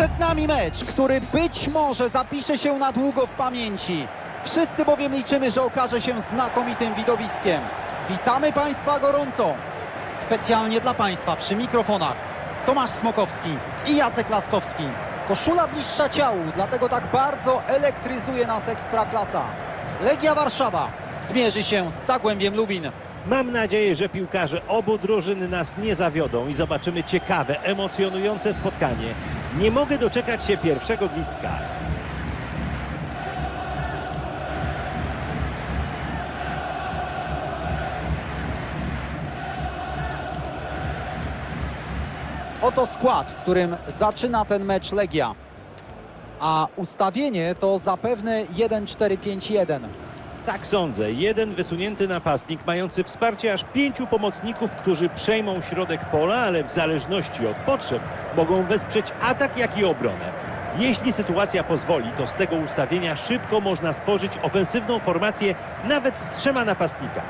Przed nami mecz, który być może zapisze się na długo w pamięci. Wszyscy bowiem liczymy, że okaże się znakomitym widowiskiem. Witamy Państwa gorąco. Specjalnie dla Państwa przy mikrofonach Tomasz Smokowski i Jacek Laskowski. Koszula bliższa ciału, dlatego tak bardzo elektryzuje nas Ekstraklasa. Legia Warszawa zmierzy się z Zagłębiem Lubin. Mam nadzieję, że piłkarze obu drużyn nas nie zawiodą i zobaczymy ciekawe, emocjonujące spotkanie. Nie mogę doczekać się pierwszego gwizdka. Oto skład, w którym zaczyna ten mecz Legia. A ustawienie to zapewne 1-4-5-1. Tak sądzę. Jeden wysunięty napastnik mający wsparcie aż pięciu pomocników, którzy przejmą środek pola, ale w zależności od potrzeb mogą wesprzeć atak, jak i obronę. Jeśli sytuacja pozwoli, to z tego ustawienia szybko można stworzyć ofensywną formację nawet z trzema napastnikami.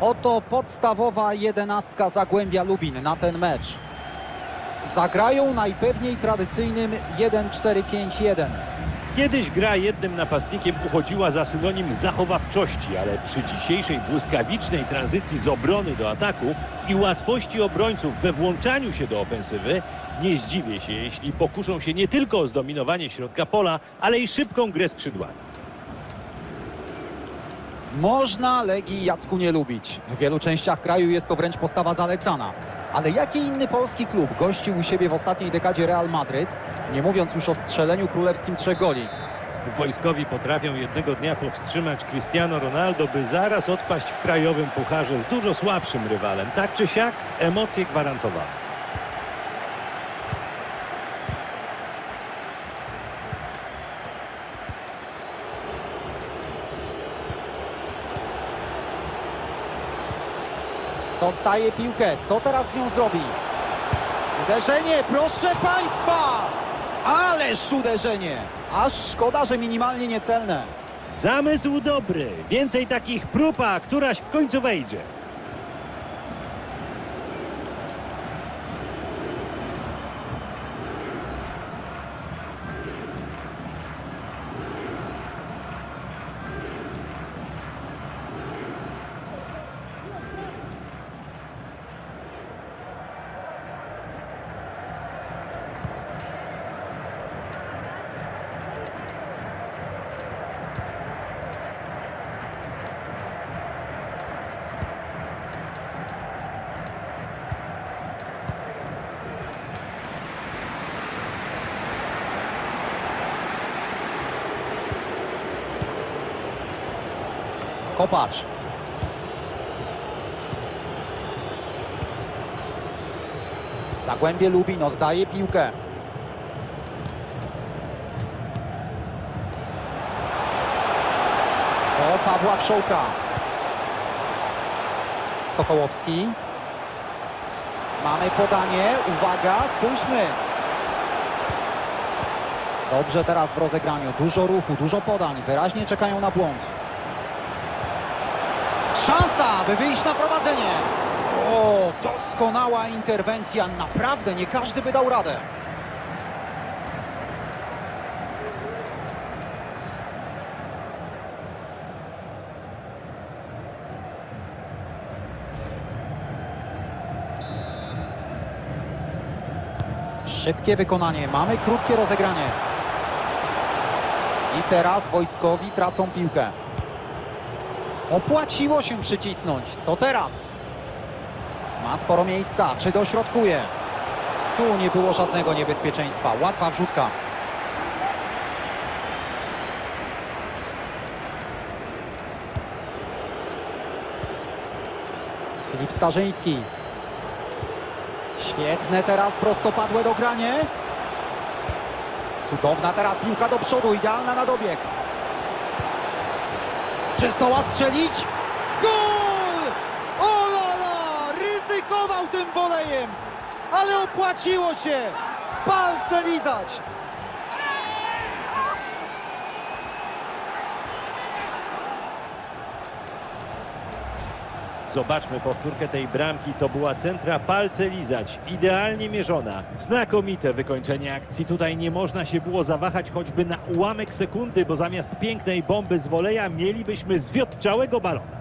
Oto podstawowa jedenastka Zagłębia Lubin na ten mecz. Zagrają najpewniej tradycyjnym 1-4-5-1. Kiedyś gra jednym napastnikiem uchodziła za synonim zachowawczości, ale przy dzisiejszej błyskawicznej tranzycji z obrony do ataku i łatwości obrońców we włączaniu się do ofensywy, nie zdziwię się, jeśli pokuszą się nie tylko o zdominowanie środka pola, ale i szybką grę skrzydłami. Można Legii Jacku nie lubić. W wielu częściach kraju jest to wręcz postawa zalecana. Ale jaki inny polski klub gościł u siebie w ostatniej dekadzie Real Madryt, nie mówiąc już o strzeleniu królewskim trzech goli? Wojskowi potrafią jednego dnia powstrzymać Cristiano Ronaldo, by zaraz odpaść w krajowym pucharze z dużo słabszym rywalem. Tak czy siak, emocje gwarantowane. Dostaje piłkę. Co teraz z nią zrobi? Uderzenie, proszę Państwa! Ależ uderzenie! Aż szkoda, że minimalnie niecelne. Zamysł dobry. Więcej takich prób, a któraś w końcu wejdzie. Kopacz. Zagłębie Lubin oddaje piłkę. O Pawła Wszołka. Sokołowski. Mamy podanie. Uwaga, spójrzmy. Dobrze teraz w rozegraniu. Dużo ruchu, dużo podań. Wyraźnie czekają na błąd. Szansa, by wyjść na prowadzenie. O, doskonała interwencja. Naprawdę nie każdy by dał radę. Szybkie wykonanie. Mamy krótkie rozegranie. I teraz wojskowi tracą piłkę. Opłaciło się przycisnąć. Co teraz? Ma sporo miejsca. Czy dośrodkuje? Tu nie było żadnego niebezpieczeństwa. Łatwa wrzutka. Filip Starzyński. Świetne teraz prostopadłe dogranie. Cudowna teraz piłka do przodu. Idealna na dobieg. Czy zdoła strzelić? Gol! O la la! Ryzykował tym wolejem, ale opłaciło się! Palce lizać! Zobaczmy powtórkę tej bramki. To była centra palce lizać. Idealnie mierzona. Znakomite wykończenie akcji. Tutaj nie można się było zawahać choćby na ułamek sekundy, bo zamiast pięknej bomby z woleja mielibyśmy zwiotczałego balona.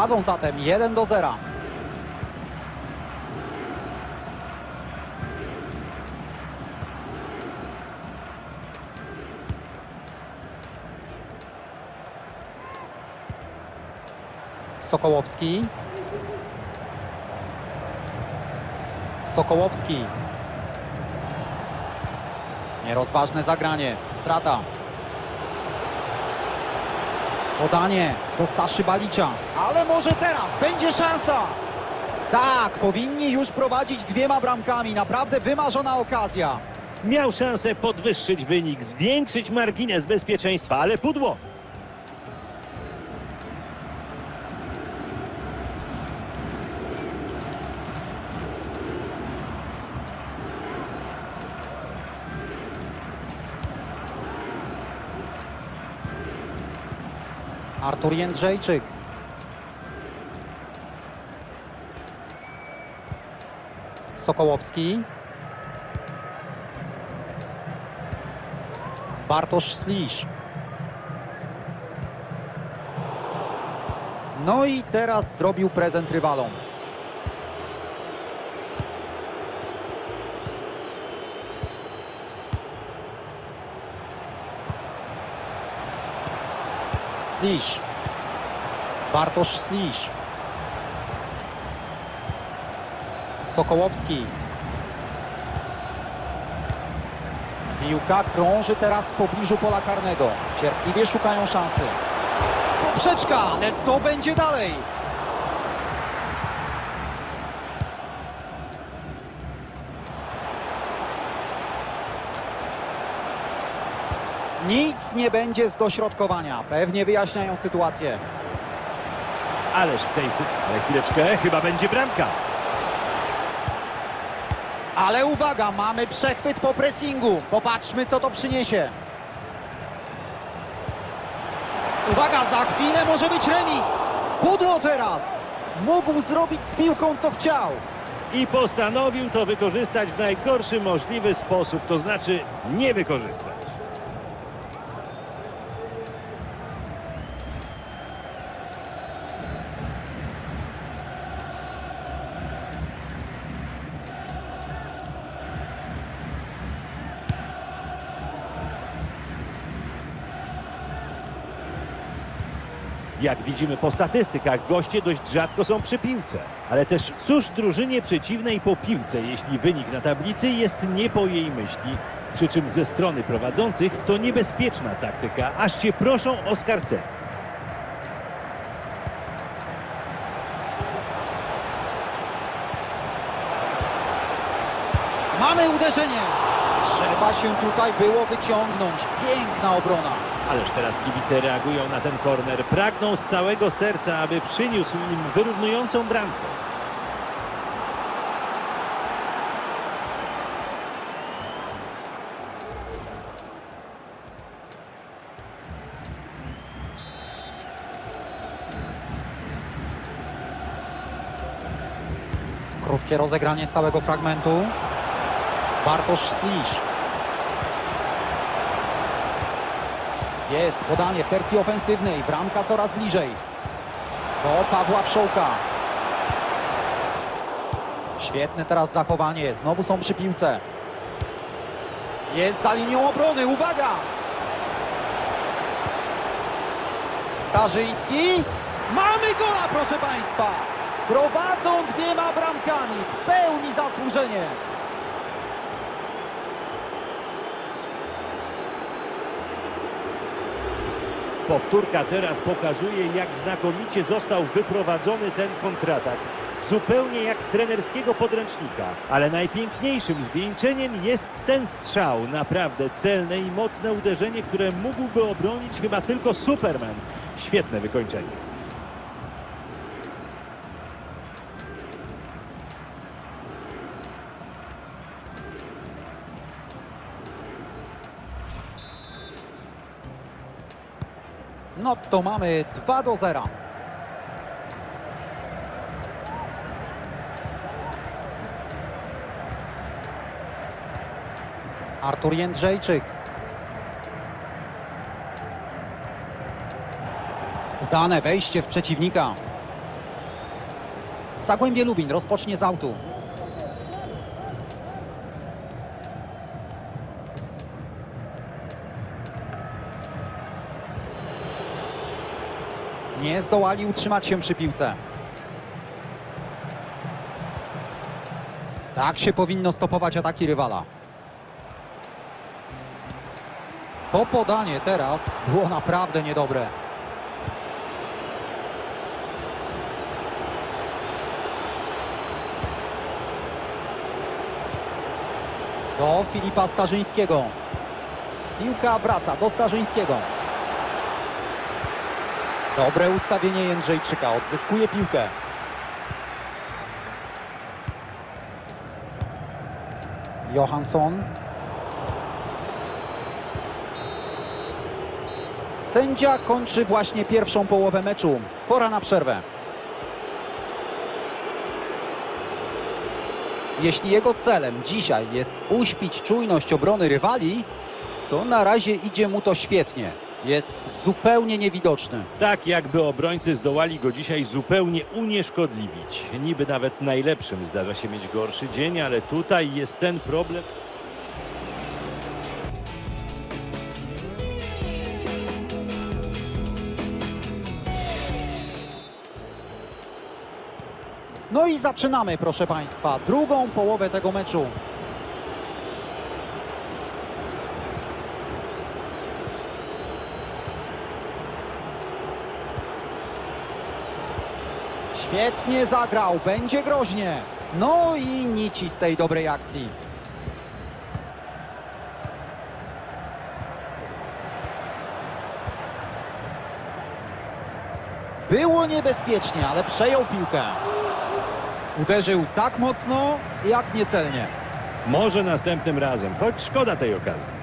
Prowadzą zatem 1 do 0. Sokołowski. Sokołowski. Nierozważne zagranie. Strata. Podanie do Saszy Balicza. Ale może teraz będzie szansa. Tak, powinni już prowadzić dwiema bramkami. Naprawdę wymarzona okazja. Miał szansę podwyższyć wynik, zwiększyć margines bezpieczeństwa, ale pudło. Artur Jędrzejczyk. Sokołowski. Bartosz Slisz. No i teraz zrobił prezent rywalom. Slisz. Bartosz Slisz. Sokołowski. Piłka krąży teraz w pobliżu pola karnego. Cierpliwie szukają szansy. Poprzeczka, ale co będzie dalej? Nic nie będzie z dośrodkowania. Pewnie wyjaśniają sytuację. Ależ w tej sytuacji... Ale chwileczkę, chyba będzie bramka. Ale uwaga, mamy przechwyt po pressingu. Popatrzmy, co to przyniesie. Uwaga, za chwilę może być remis. Pudło teraz. Mógł zrobić z piłką, co chciał. I postanowił to wykorzystać w najgorszy możliwy sposób, to znaczy nie wykorzystać. Jak widzimy po statystykach, goście dość rzadko są przy piłce. Ale też cóż drużynie przeciwnej po piłce, jeśli wynik na tablicy jest nie po jej myśli. Przy czym ze strony prowadzących to niebezpieczna taktyka, aż się proszą o skarcenie. Mamy uderzenie. Trzeba się tutaj było wyciągnąć. Piękna obrona. Ależ teraz kibice reagują na ten korner. Pragną z całego serca, aby przyniósł im wyrównującą bramkę. Krótkie rozegranie stałego fragmentu. Bartosz Slisz. Jest podanie w tercji ofensywnej. Bramka coraz bliżej. Do Pawła Wszołka. Świetne teraz zachowanie. Znowu są przy piłce. Jest za linią obrony. Uwaga! Starzyński. Mamy gola, proszę Państwa! Prowadzą dwiema bramkami. W pełni zasłużenie. Powtórka teraz pokazuje, jak znakomicie został wyprowadzony ten kontratak. zupełnie jak z trenerskiego podręcznika. Ale najpiękniejszym zwieńczeniem jest ten strzał. Naprawdę celne i mocne uderzenie, które mógłby obronić chyba tylko Superman. Świetne wykończenie. No to mamy 2 do 0. Artur Jędrzejczyk. Udane wejście w przeciwnika. Zagłębie Lubin rozpocznie z autu. Nie zdołali utrzymać się przy piłce. Tak się powinno stopować ataki rywala. To podanie teraz było naprawdę niedobre. Do Filipa Starzyńskiego. Piłka wraca do Starzyńskiego. Dobre ustawienie Jędrzejczyka, odzyskuje piłkę. Johansson. Sędzia kończy właśnie pierwszą połowę meczu. Pora na przerwę. Jeśli jego celem dzisiaj jest uśpić czujność obrony rywali, to na razie idzie mu to świetnie. Jest zupełnie niewidoczny. Tak jakby obrońcy zdołali go dzisiaj zupełnie unieszkodliwić. Niby nawet najlepszym zdarza się mieć gorszy dzień, ale tutaj jest ten problem. No i zaczynamy, proszę Państwa, drugą połowę tego meczu. Świetnie zagrał, będzie groźnie. No i nici z tej dobrej akcji. Było niebezpiecznie, ale przejął piłkę. Uderzył tak mocno, jak niecelnie. Może następnym razem, choć szkoda tej okazji.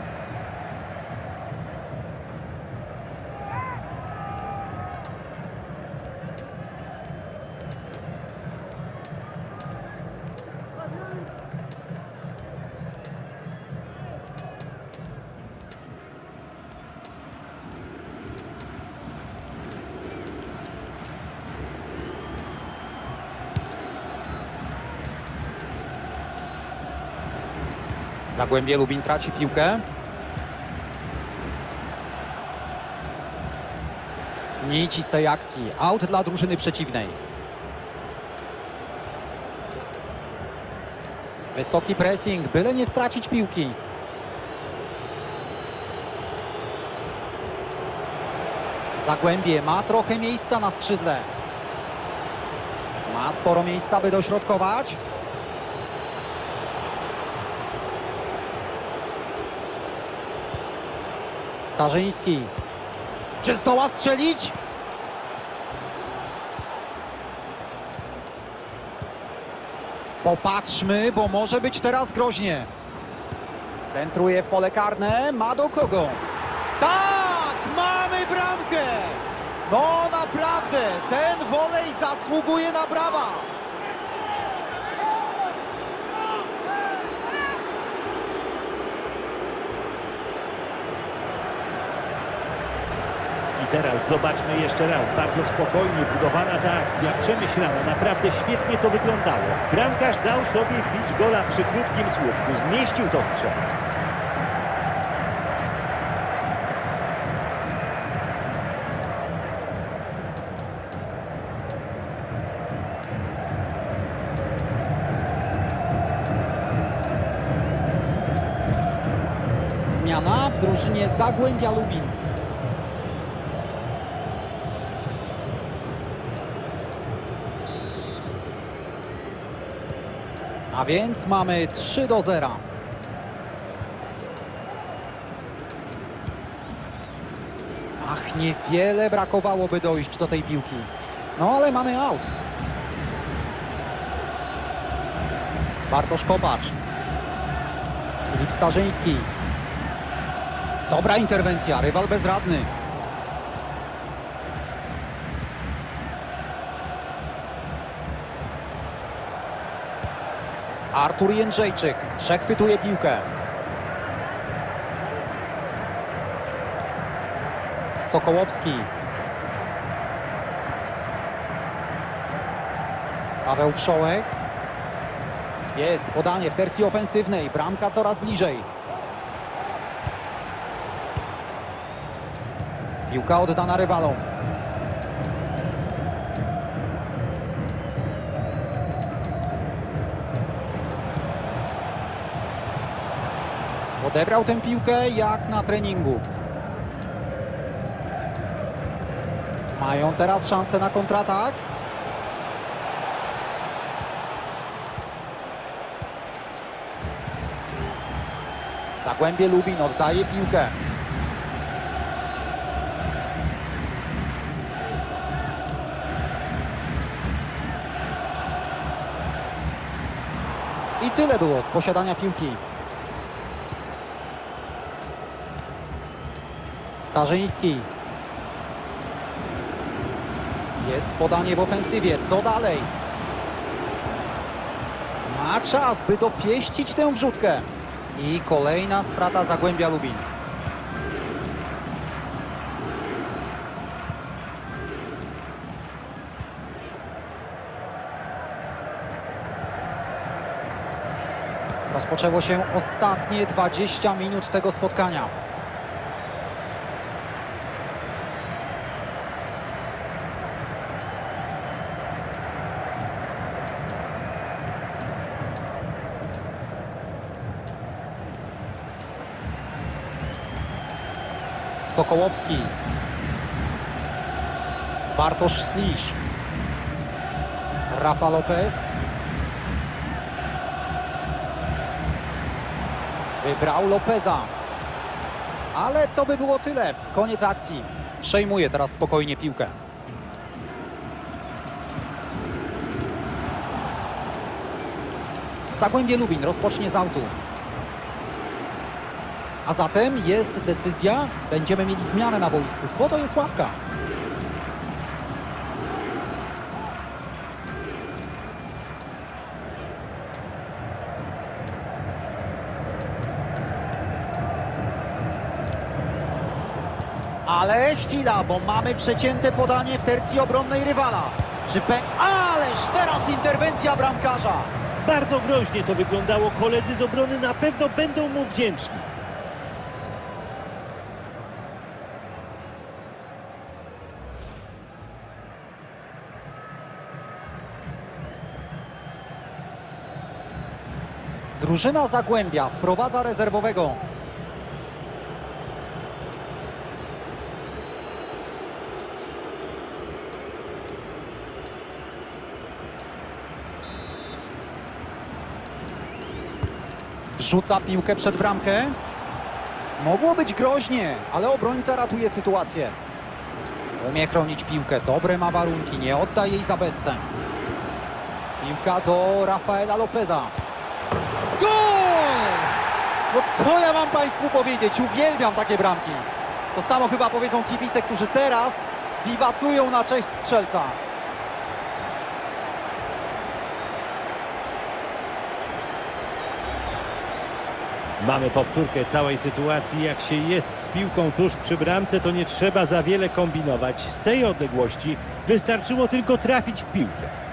Zagłębie Lubin traci piłkę. Nici z tej akcji. Out dla drużyny przeciwnej. Wysoki pressing, byle nie stracić piłki. Zagłębie ma trochę miejsca na skrzydle. Ma sporo miejsca, by dośrodkować. Starzyński. Czy zdoła strzelić? Popatrzmy, bo może być teraz groźnie. Centruje w pole karne, ma do kogo? Tak, mamy bramkę! No naprawdę, ten wolej zasługuje na brawa. Teraz zobaczmy jeszcze raz. Bardzo spokojnie budowana ta akcja, przemyślana. Naprawdę świetnie to wyglądało. Bramkarz dał sobie wbić gola przy krótkim słupku. Zmieścił to strzelec. Zmiana w drużynie Zagłębia Lubin. A więc mamy 3 do 0. Ach, niewiele brakowałoby dojść do tej piłki. No ale mamy aut. Bartosz Kopacz. Filip Starzyński. Dobra interwencja, rywal bezradny. Artur Jędrzejczyk przechwytuje piłkę. Sokołowski. Paweł Wszołek. Jest podanie w tercji ofensywnej. Bramka coraz bliżej. Piłka oddana rywalom. Odebrał tę piłkę jak na treningu. Mają teraz szansę na kontratak. Zagłębie Lubin oddaje piłkę. I tyle było z posiadania piłki. Starzyński. Jest podanie w ofensywie. Co dalej? Ma czas, by dopieścić tę wrzutkę. I kolejna strata Zagłębia Lubin. Rozpoczęło się ostatnie 20 minut tego spotkania. Sokołowski. Bartosz Slisz. Rafa Lopez. Wybrał Lopeza. Ale to by było tyle. Koniec akcji. Przejmuje teraz spokojnie piłkę. Zagłębie Lubin rozpocznie z autu. A zatem jest decyzja, będziemy mieli zmianę na boisku, bo to jest ławka. Ale chwila, bo mamy przecięte podanie w tercji obronnej rywala. Czy pe... Ależ teraz interwencja bramkarza. Bardzo groźnie to wyglądało. Koledzy z obrony na pewno będą mu wdzięczni. Drużyna Zagłębia wprowadza rezerwowego. Wrzuca piłkę przed bramkę. Mogło być groźnie, ale obrońca ratuje sytuację. Umie chronić piłkę, dobre ma warunki, nie odda jej za bezcen. Piłka do Rafaela Lopeza. Co ja mam Państwu powiedzieć? Uwielbiam takie bramki. To samo chyba powiedzą kibice, którzy teraz wiwatują na cześć strzelca. Mamy powtórkę całej sytuacji. Jak się jest z piłką tuż przy bramce, to nie trzeba za wiele kombinować. Z tej odległości wystarczyło tylko trafić w piłkę.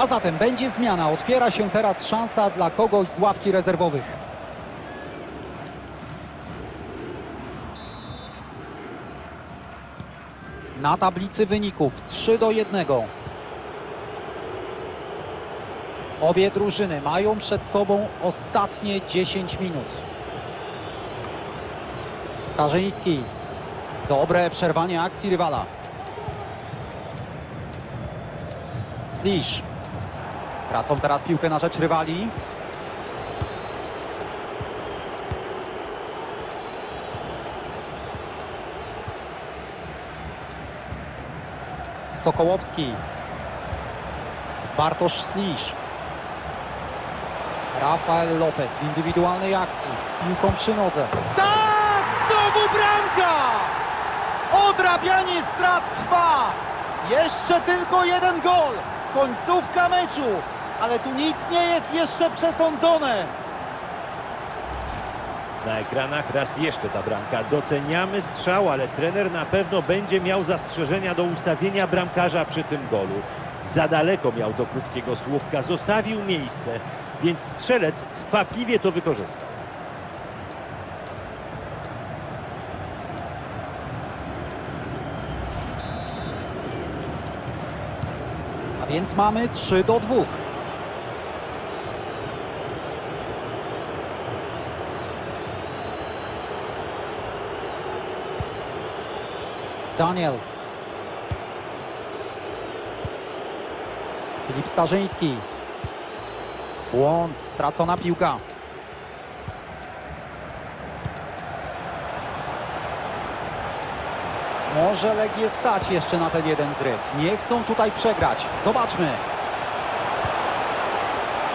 A zatem będzie zmiana. Otwiera się teraz szansa dla kogoś z ławki rezerwowych. Na tablicy wyników 3 do 1. Obie drużyny mają przed sobą ostatnie 10 minut. Starzyński. Dobre przerwanie akcji rywala. Slisz. Tracą teraz piłkę na rzecz rywali. Sokołowski. Bartosz Slisz. Rafael Lopez w indywidualnej akcji z piłką przy nodze. Tak! Znowu bramka! Odrabianie strat trwa! Jeszcze tylko jeden gol! Końcówka meczu! Ale tu nic nie jest jeszcze przesądzone! Na ekranach raz jeszcze ta bramka. Doceniamy strzał, ale trener na pewno będzie miał zastrzeżenia do ustawienia bramkarza przy tym golu. Za daleko miał do krótkiego słupka, zostawił miejsce, więc strzelec skwapliwie to wykorzystał. A więc mamy 3 do 2. Daniel. Filip Starzyński. Błąd, stracona piłka. Może Legię stać jeszcze na ten jeden zryw. Nie chcą tutaj przegrać. Zobaczmy.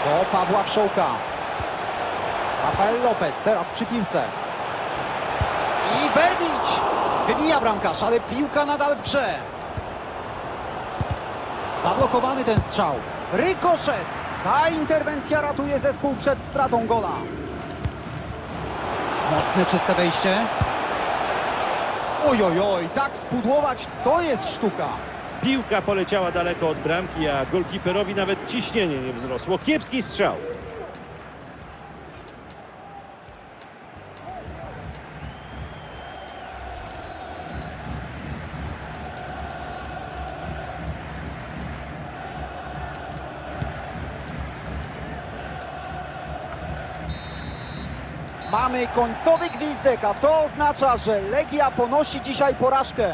Do Pawła Wszołka. Rafael Lopez teraz przy piłce. I Werbić! Wybija bramkarz, ale piłka nadal w grze. Zablokowany ten strzał. Rykoszet! Ta interwencja ratuje zespół przed stratą gola. Mocne, czyste wejście. Oj, oj, oj, tak spudłować to jest sztuka. Piłka poleciała daleko od bramki, a golkiperowi nawet ciśnienie nie wzrosło. Kiepski strzał. Mamy końcowy gwizdek, a to oznacza, że Legia ponosi dzisiaj porażkę.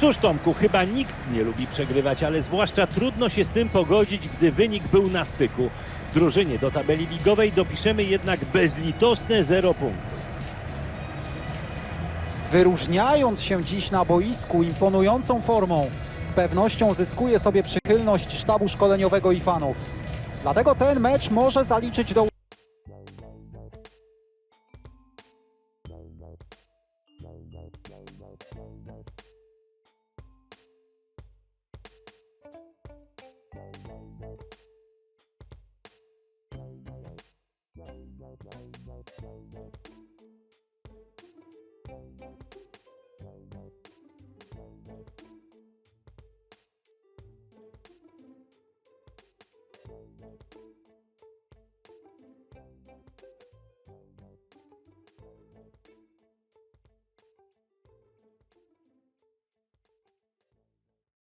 Cóż Tomku, chyba nikt nie lubi przegrywać, ale zwłaszcza trudno się z tym pogodzić, gdy wynik był na styku. Drużynie do tabeli ligowej dopiszemy jednak bezlitosne 0 punktów. Wyróżniając się dziś na boisku imponującą formą, z pewnością zyskuje sobie przychylność sztabu szkoleniowego i fanów. Dlatego ten mecz może zaliczyć do